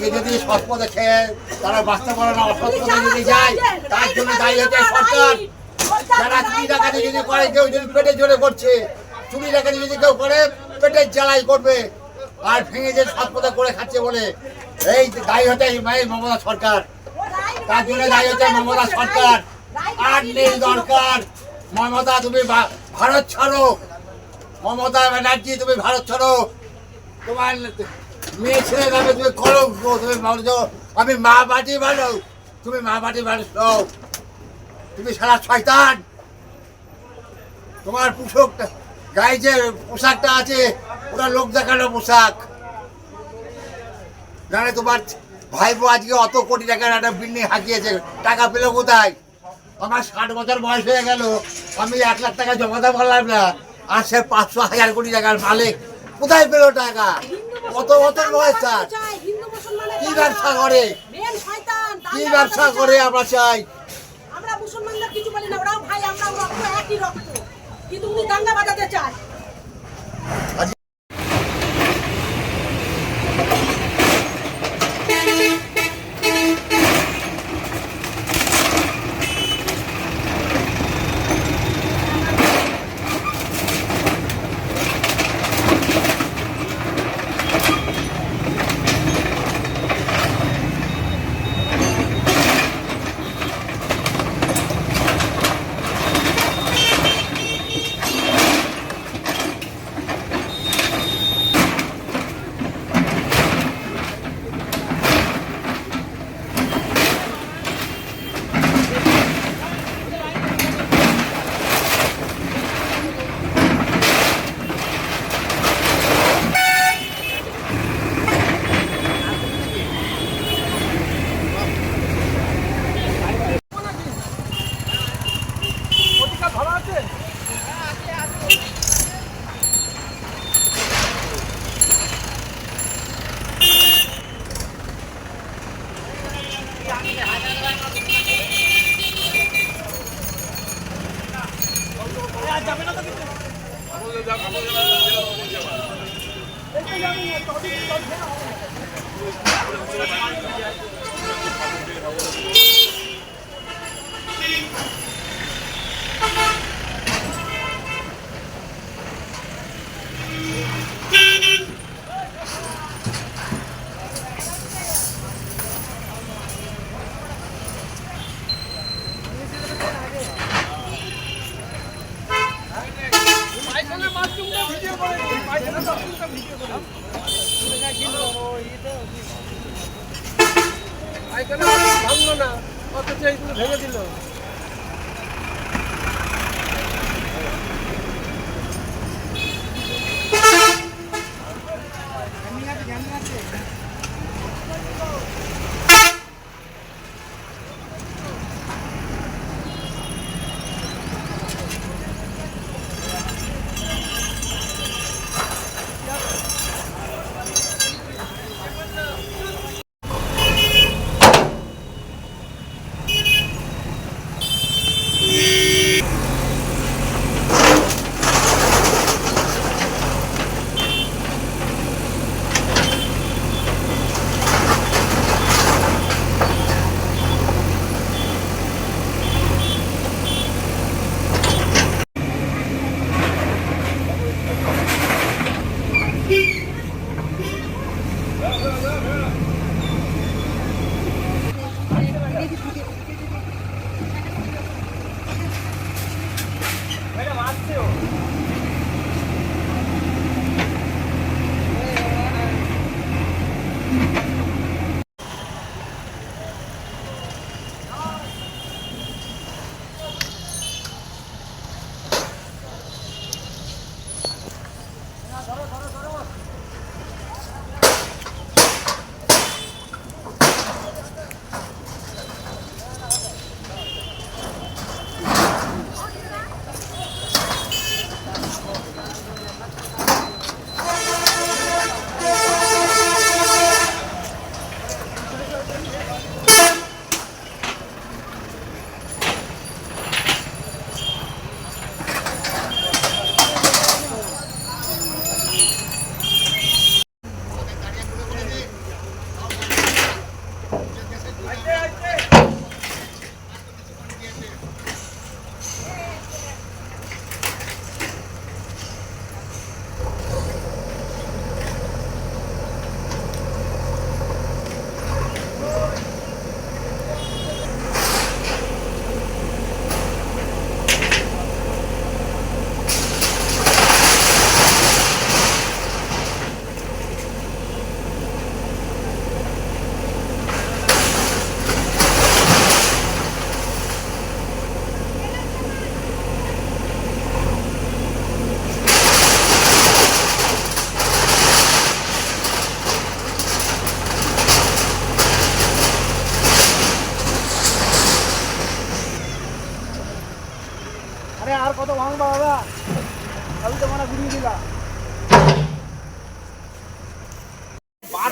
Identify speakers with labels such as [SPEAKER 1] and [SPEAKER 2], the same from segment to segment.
[SPEAKER 1] সৎ পথে খেয়ে তারা বাঁচতে পারে না অসৎ পথে যদি যায় তার জন্য দায়ী হচ্ছে সরকার। যারা চুরি ডাকাতি যদি করে কেউ যদি পেটে জোরে করছে চুরি ডাকাতি যদি কেউ করে পেটের জ্বালাই করবে আর ভেঙে যে সৎ পথে করে খাচ্ছে বলে এই দায়ী হচ্ছে এই মমতা সরকার। তার জন্য দায়ী হচ্ছে মমতা সরকার। আর নেই দরকার। মমতা তুমি ভারত ছাড়ো। মমতা ব্যানার্জি তুমি ভারত ছাড়ো। তোমার মেয়ে ছেলে নামে তুমি কলঙ্ক তুমি বলছো আমি মা বাটি ভালো তুমি মা বাটি ভালো তুমি সারা শয়তান। তোমার পোশাক, গায়ে যে পোশাকটা আছে, ওটা লোক দেখানো পোশাক। জানে তোমার ভাইপো আজকে অত কোটি টাকার একটা বিল্ডিং হাঁকিয়েছে, টাকা পেল কোথায়? আমার ষাট বছর বয়স হয়ে গেল, আমি এক লাখ টাকা জমাতে পারলাম না, আর সে পাঁচশো হাজার কোটি টাকার মালিক। কোথায় পেল টাকা? কত বছর বয়স তার কি ব্যবসা করে? কি ব্যবসা করে আমরা চাই?
[SPEAKER 2] Não, não, não.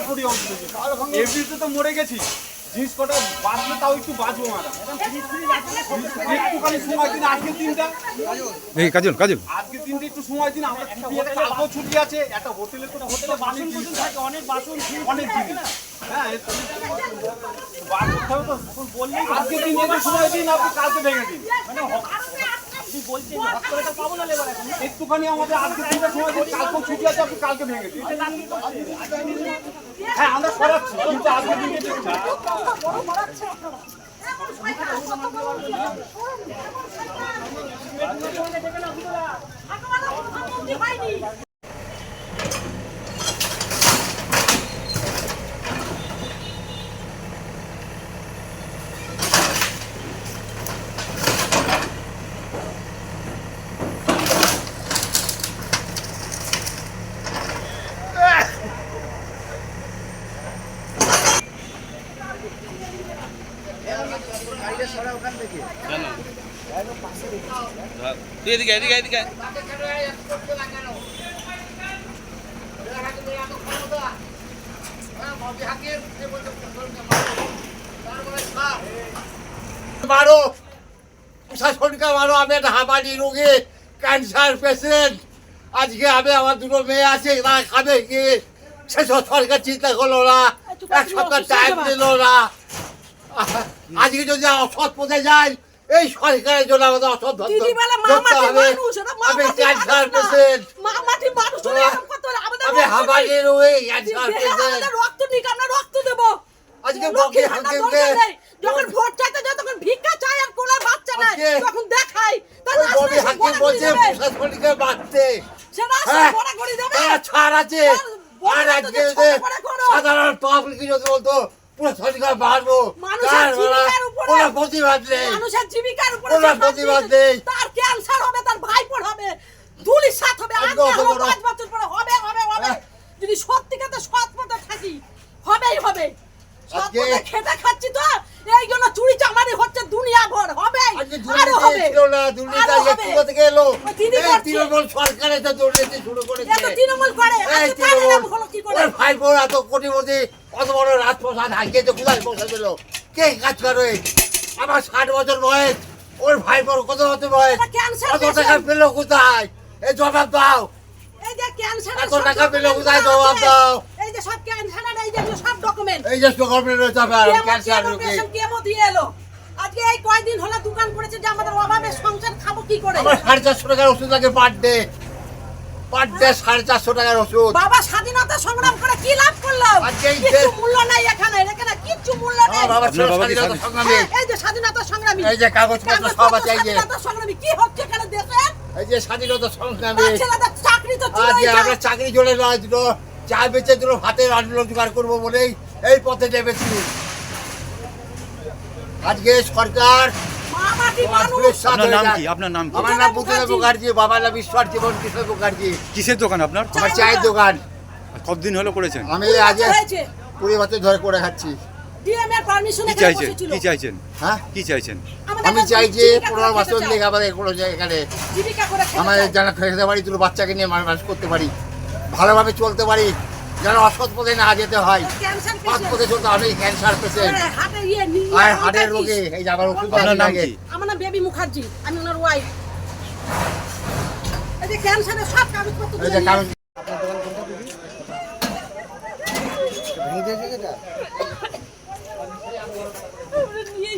[SPEAKER 2] বারপুরি অংশ এমনিতে তো মরে গেছি। জিনিস কটা বাঁচলে তাও একটু বাঁচবো মারা একটুখানি সময় দিন আজকে দিনটা
[SPEAKER 3] এই কাজল কাজল।
[SPEAKER 2] আজকে দিনটা একটু সময় দিন আমরা ছুটি আছে কালকেও ছুটি আছে। একটা হোটেলে তো হোটেলে বাসন কুসন থাকে অনেক বাসন অনেক জিনিস হ্যাঁ বার করতে হবে তো বললেই আজকে দিন একটু সময় দিন আপনি কালকে ভেঙে দিন। মানে হ- আপনি বলছেন হট করে তো পাবো না লেবার এখন। একটুখানি আমাদের আজকে দিনটা সময় দিন কালকে ছুটি আছে আপনি কালকে ভেঙে দিন। হ্যাঁ আমরা সরাচ্ছি কিন্তু আজকে দিনটা দিন
[SPEAKER 4] বড় মারাচ্ছে আপনারা এমন শয়তান কত বড় ঠাকুমারা প্রধানমন্ত্রী হয়নি
[SPEAKER 5] তুই এদিকে এদিকে এদিকে
[SPEAKER 1] মারো। প্রশাসনকে মারো আমি একটা হাঁপানি রোগী ক্যান্সার পেশেন্ট আজকে আমি আমার দুটো মেয়ে আছে তারা খাবে কি? সেসব সরকার চিন্তা করল না এক সপ্তাহ টাইম দিল না। আজকে যদি অসৎ পথে যাই এই সরকারের জন্য আমাদের
[SPEAKER 4] মা
[SPEAKER 1] আমি আমি
[SPEAKER 4] রক্ত নেই। নিক আমরা রক্ত দেবো।
[SPEAKER 1] আজকে বকে হাকিমকে
[SPEAKER 4] যখন ভোট চাইতে যায় তখন ভিক্ষা চায় আর কোলে বাচ্চা নেয় তখন দেখাই
[SPEAKER 1] ববি
[SPEAKER 4] সে
[SPEAKER 1] হাকিম বলছে প্রশাসনিকে বাঁচতে
[SPEAKER 4] সে রাস্তায় গোড়াগুড়ি দেবে।
[SPEAKER 1] তারা ছাড় আছে। আর আজকে। সাধারণ পাবলিক যদি বলতো প্রশাসনিকে বাড়বো।
[SPEAKER 4] মানুষের জীবিকার উপরে-
[SPEAKER 1] কোনো প্রতিবাদ নেই।
[SPEAKER 4] মানুষের জীবিকার উপরে
[SPEAKER 1] কোনো প্রতিবাদ নেই।
[SPEAKER 4] তার ক্যান্সার হবে তার ভাইপোর হবে। ধুলির সাথ হবে
[SPEAKER 1] আজকে
[SPEAKER 4] আজকে
[SPEAKER 1] অত
[SPEAKER 4] হোক,
[SPEAKER 1] বড়-
[SPEAKER 4] পাঁচ বছর পরে হবে হবে হবে। যদি সত্যিকাতে সৎ পথে থাকি হবেই হবে। সৎ পথে খেতে খাচ্ছি তো এই জন্য চুরি চামারি হচ্ছে দুনিয়া ভর হবে
[SPEAKER 1] আরও
[SPEAKER 4] হবে।
[SPEAKER 1] ছিল না দুর্নীতি আজকে কোথা থেকে এলো?
[SPEAKER 4] ওই দিদি
[SPEAKER 1] এই
[SPEAKER 4] করছে।
[SPEAKER 1] তৃণমূল সরকার তো দুর্নীতি শুরু করেছে।
[SPEAKER 4] তৃণমূল করে।
[SPEAKER 1] তৃণমূল ভাইপোর এত কোটিপতি অত বড় রাজপ্রসাদ হারিয়েছে কোথায় পৌঁছে দিল কে কাজ করে? আমার ষাট বছর বয়স ওর ভাইপোর কত হতে বয়স? কত টাকা পেল কোথায়? এই জবাব দাও।
[SPEAKER 4] এই যে ক্যান্সার
[SPEAKER 1] এত টাকা পেলে কোথায়? জবাব দাও?
[SPEAKER 4] এই যে সব ক্যান্সার এই যে সব ডকুমেন্ট
[SPEAKER 1] এই যে গভর্নমেন্ট রয়েছে আমার ক্যান্সার রোগী।
[SPEAKER 4] কেমো দিয়ে এলো? আজকে এই কয়দিন হলো দোকান করেছে যে আমাদের অভাবে সংসার খাব কি করে?
[SPEAKER 1] আমার সাড়ে চারশো টাকার ওষুধ লাগে পার ডে পার ডে সাড়ে চারশো টাকার ওষুধ।
[SPEAKER 4] বাবা স্বাধীনতা সংগ্রাম করে কি লাভ করল
[SPEAKER 1] আজকে এই
[SPEAKER 4] কিচ্ছু
[SPEAKER 1] যে-
[SPEAKER 4] মূল্য নাই এখানে এখানে কিচ্ছু মূল্য নেই।
[SPEAKER 1] বাবা ছিল
[SPEAKER 3] আপনার বাবা কি
[SPEAKER 1] স্বাধীনতা সংগ্রামী?
[SPEAKER 4] এই যে স্বাধীনতা সংগ্রামী।
[SPEAKER 1] এই যে কাগজপত্র সব আছে এই যে
[SPEAKER 4] সংগ্রামী কি হচ্ছে এখানে দেশে
[SPEAKER 1] এই যে স্বাধীনতা সংগ্রামী।
[SPEAKER 4] চাকরি তো
[SPEAKER 1] আমরা চাকরি চলে চা বেচে দুটো ভাতের আনন্দ জোগাড় করব বলেই এই পথে নেমেছি। আজকে সরকার
[SPEAKER 3] আপনার নাম। কি? আপনার নাম কি?
[SPEAKER 1] আমার নাম বুদ্ধদেব মুখার্জি বাবার নাম ঈশ্বর জীবন কিশোর মুখার্জি।
[SPEAKER 3] কিসের দোকান আপনার?
[SPEAKER 1] আমার চায়ের দোকান।
[SPEAKER 3] কতদিন হলো করেছেন?
[SPEAKER 1] আমি
[SPEAKER 4] কুড়ি
[SPEAKER 1] আজ
[SPEAKER 4] বছর
[SPEAKER 1] কুড়ি বছর ধরে করে খাচ্ছি।
[SPEAKER 4] ডিএম এর পারমিশন
[SPEAKER 3] কি চাইছেন? কি চাইছেন?
[SPEAKER 1] হ্যাঁ?
[SPEAKER 3] কি চাইছেন?
[SPEAKER 1] আমি চাই যে পনেরো বছর। থেকে আমাদের কোনো এখানে
[SPEAKER 4] জীবিকা করে খেতে
[SPEAKER 1] আমাদের যেন খেতে পারি দুটো বাচ্চাকে নিয়ে মানুষ করতে পারি। ভালোভাবে চলতে পারি। যেন অসৎ পথে না যেতে হয়।
[SPEAKER 4] ক্যান্সার
[SPEAKER 1] সৎ পথে চলতে ক্যান্সার পেশেন্ট
[SPEAKER 4] হার্টের ইয়ে
[SPEAKER 1] আর হার্টের রোগে এই যে আমার ওষুধ লাগে।
[SPEAKER 4] আমার নাম বেবি মুখার্জি আমি ওনার ওয়াইফ এই যে ক্যান্সারের সব কাগজপত্র
[SPEAKER 1] এই
[SPEAKER 4] তুলে নিয়ে
[SPEAKER 1] কারণ
[SPEAKER 4] আমরা নিয়ে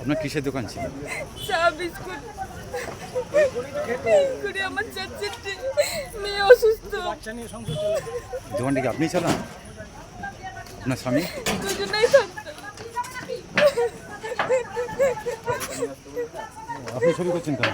[SPEAKER 3] আপনার কিসের দোকান ছিল?
[SPEAKER 4] চা বিস্কুট।
[SPEAKER 6] করে আমার মেয়ে অসুস্থ।
[SPEAKER 3] দোকানটা কি আপনি চালান? আপনার স্বামী?
[SPEAKER 6] দুজনেই
[SPEAKER 3] আপনি ছবি করছেন কেন?